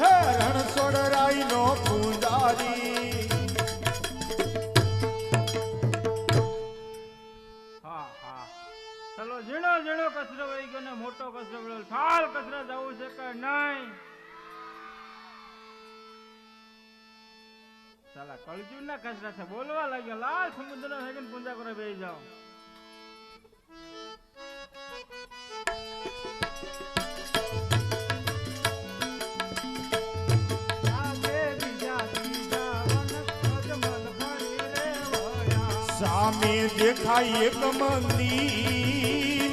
હે રણછોડરાય નો પૂજારી. હા હા. ચલો, ઝીણો ઝીણો કચરો વહી ગયો ને મોટો કચરો વળ્યો થાળ કચરા જવું છે કે નહીં? સાલા કળજું ના કચરા છે. બોલવા લાગ્યો. લાલ સમુદ્ર પૂજા કરે બેસી જાઓ. દેખાય એક મંદિર.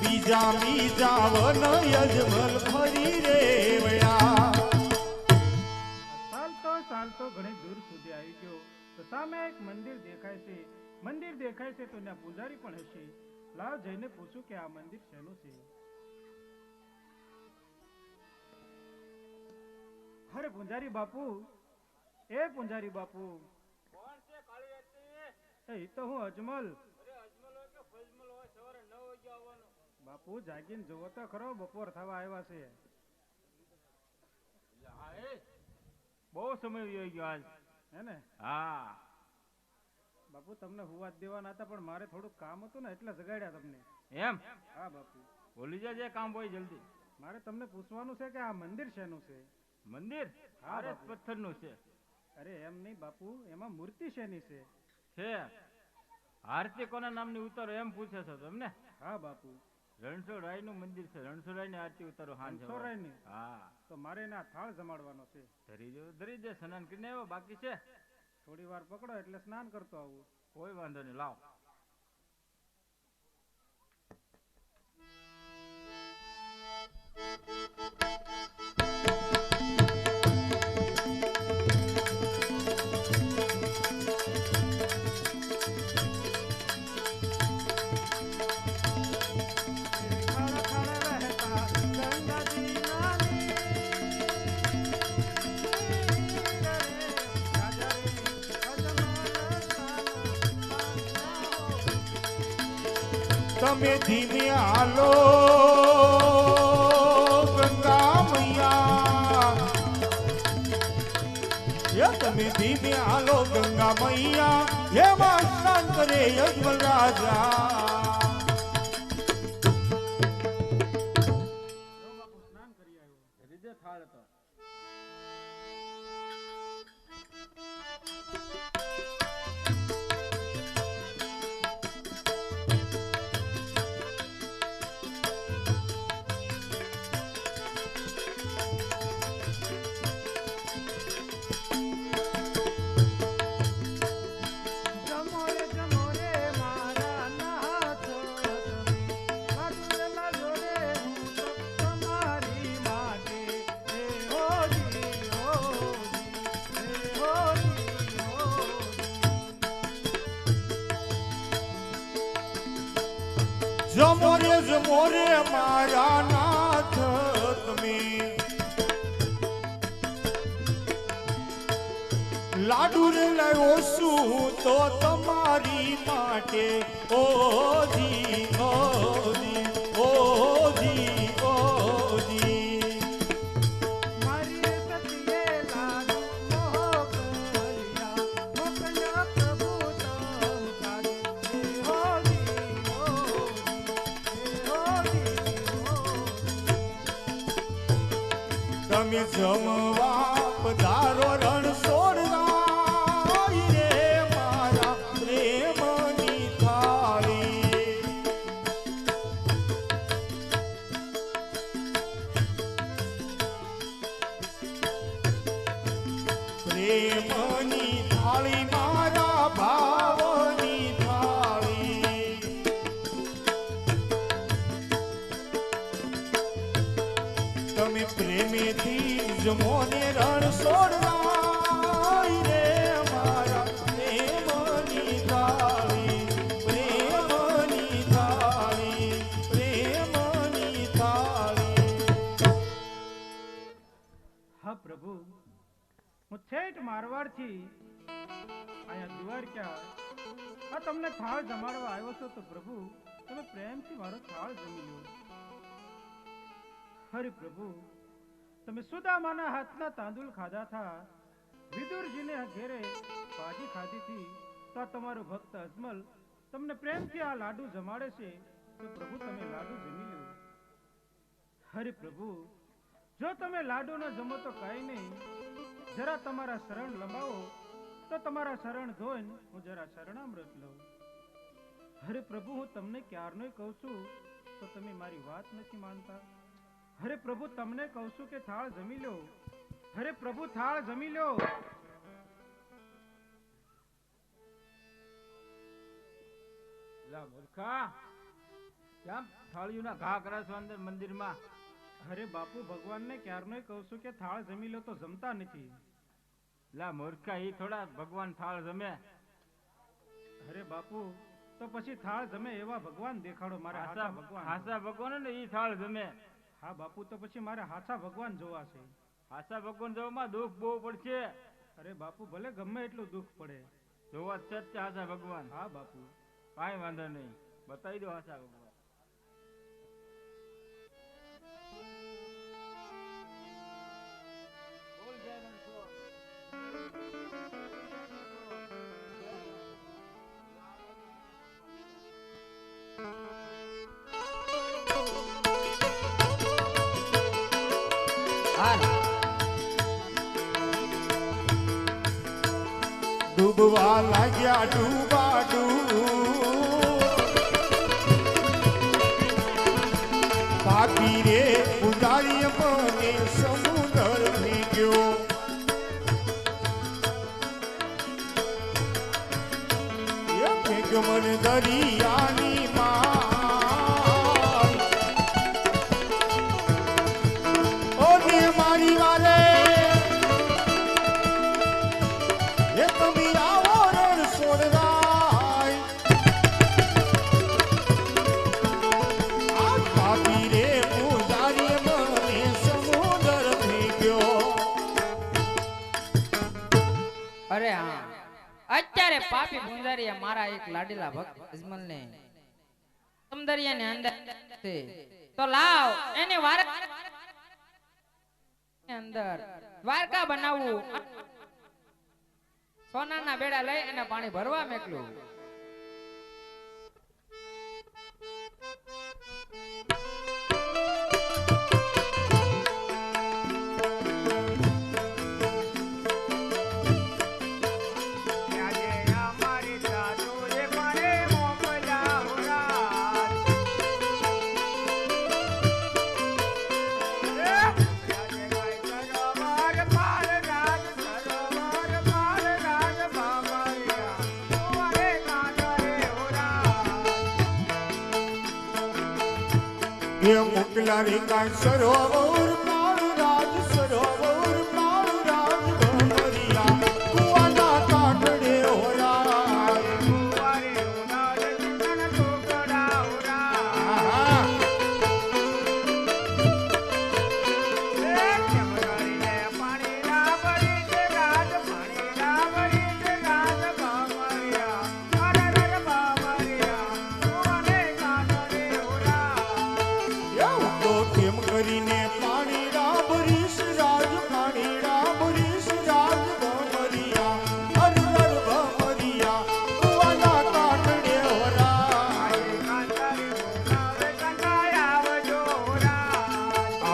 બીજા બીજા વન યજમલ ફરી રે પૂજારી પૂછું કે આ મંદિર શેનું છે? અરે પૂંજારી બાપુ, એ પૂંજારી બાપુ એ તો હું અજમલ. બાપુ જાગીને જોવો તો ખરો બપોર થવા આવ્યા છે. બહુ સમય વયો ગયો આજ. હે ને? હા. બાપુ તમને હુવા દેવાના હતા પણ મારે થોડું કામ હતું ને એટલે જગાડ્યા તમને. એમ? હા બાપુ. બોલી જજે કામ હોય જલ્દી. મારે તમને પૂછવાનું છે કે આ મંદિર શેનું છે? મંદિર? હા. પથ્થરનું છે. અરે એમ નહીં બાપુ એમાં મૂર્તિ શેની છે? છે. આરતી કોના નામની ઉતારો એમ પૂછે છે તમને? હા બાપુ. રણછોડરાયનું મંદિર છે. રણછોડરાયની આરતી ઉતારો હાન રણછોડરાયની હા. તો મારે ના થાળ જમાડવાનો છે. ધરી જો ધરી દે સ્નાન કરીને આવ્યો બાકી છે? થોડી વાર પકડો એટલે સ્નાન કરતો આવું. કોઈ વાંધો નહીં લાવ. ખળ તમે ધીમે હાલો. ગંગા મૈયા એ તમે ધીમે હાલો ગંગા મૈયા એમાં સ્નાન કરે યજમલ રાજા થાળ તો હોજી જમો રે જમો રે મારા નાથ તમે. લાડુ રે લાવ્યો છું તો તમારી માટે. ઓ જી ઓ ઓજી. જમવા પધારો રણ મારા પ્રેમની છેટ મારવાડથી અહીંયા દ્વારકા આ તમને થાળ જમાડવા આવ્યો છો તો પ્રભુ, તમે પ્રેમથી મારો થાળ જમી લો. હરે પ્રભુ, તમે સુદામાના હાથના તાંદુલ ખાધા હતા વિદુરજીને ઘેરે ભાજી ખાધી થી તો તમારો ભક્ત અજમલ તમને પ્રેમથી આ લાડુ જમાડે છે. તો પ્રભુ, તમે લાડુ જમી લો. હરે પ્રભુ, જો તમે લાડુ ન જમો તો કઈ નહીં. જરા તમારા શરણ લંબાવો, તો તમારા શરણ ધોઈને હું જરા શરણામૃત લઉં. હરે પ્રભુ, હું તમને ક્યારનો કહું છું, તો તમે મારી વાત નથી માનતા. હરે પ્રભુ, તમને કહું છું કે થાળ જમી લો. હરે પ્રભુ, થાળ જમી લો. મૂર્ખા, કેમ થાળીઓના ઘા કરે અંદર મંદિરમાં? અરે બાપુ ભગવાનને ક્યારનો કહું છું કે થાળ જમી લો તો જમતા નથી. લા મૂર્ખા એ થોડા ભગવાન થાળ જમે. અરે બાપુ તો પછી થાળ જમે એવા ભગવાન દેખાડો મારે હાચા હાસા ભગવાન. હાસા ભગવાન ને ઈ થાળ જમે. હા બાપુ તો પછી મારે હાચા ભગવાન જોવા છે. હાસા ભગવાન જોવામાં દુઃખ બહુ પડશે. અરે બાપુ ભલે ગમે એટલું દુઃખ પડે. જોવા તે હાસા ભગવાન. હા બાપુ. કાંઈ વાંધો નહીં. બતાવી દો હાસા ભગવાન. ડૂબવા લાગ્યા ડૂબા ડૂબ. પાપી રે ઉડાડી મને સમુદર થઈ ગયો. મન દરિયાની માં અરે હા અત્યારે પાપી ગુંજારીએ મારા એક લાડીલા ભક્ત અજમલને. સમદરિયાની અંદર તો લાવ, એને વાર અંદર દ્વારકા બનાવવું સોનાના બેડા લઈ અને પાણી ભરવા મેકલું. એ મોકલા રે કાંઈ સરોવર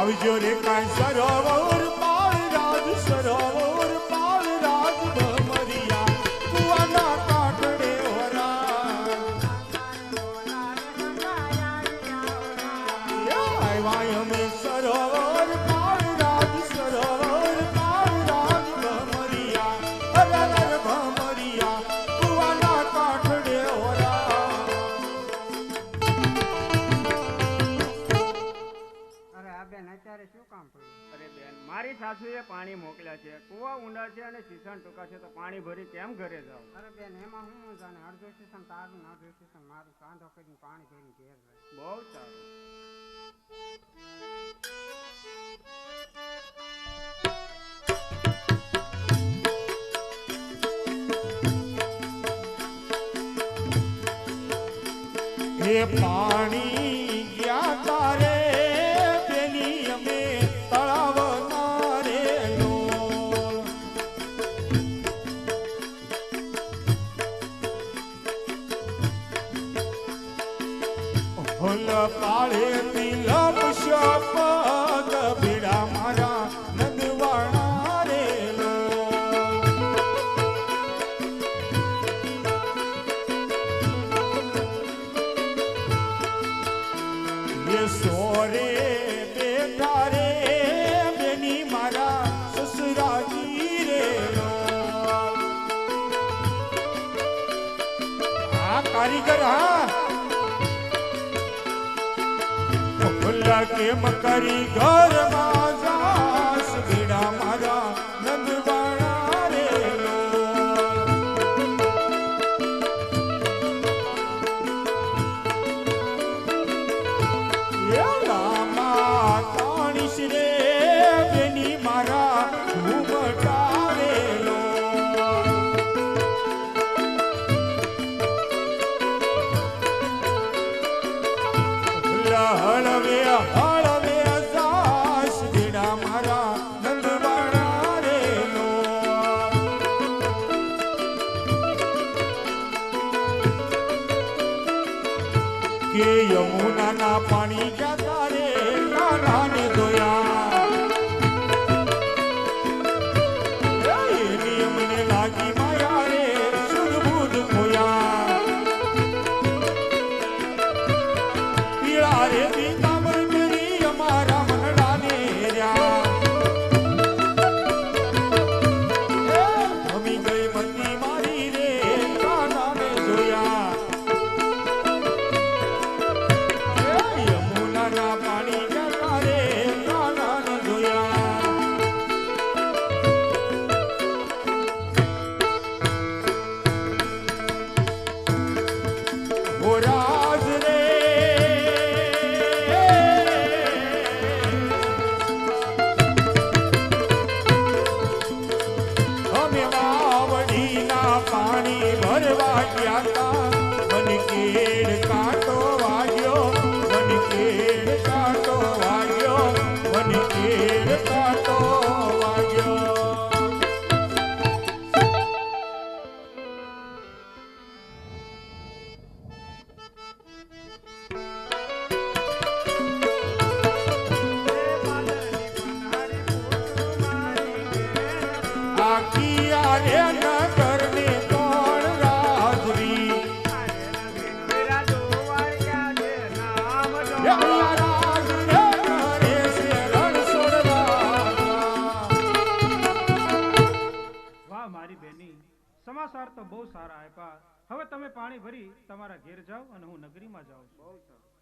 આવજો રે કાંઈ સરોવર તારે શું કામ પડ્યું? અરે બેન મારી સાસુએ પાણી મોકલ્યા છે. કુવા ઊંડા છે અને શીશન ટૂંકા છે તો પાણી ભરી કેમ ઘરે જાવ અરે બેન એમાં હું જાણે. અડધું શીશન તારું અડધું શીશન મારું. કાંધો કરીને પાણી ભરીને ઘેર રહે. બહુ સારું. પાણી હા. ભૂલા કેમ કરી ઘરમાં? Hallelujah. સારા આપ્યા. હવે તમે પાણી ભરી તમારા ઘેર જાઓ અને હું નગરીમાં જાઉં છું.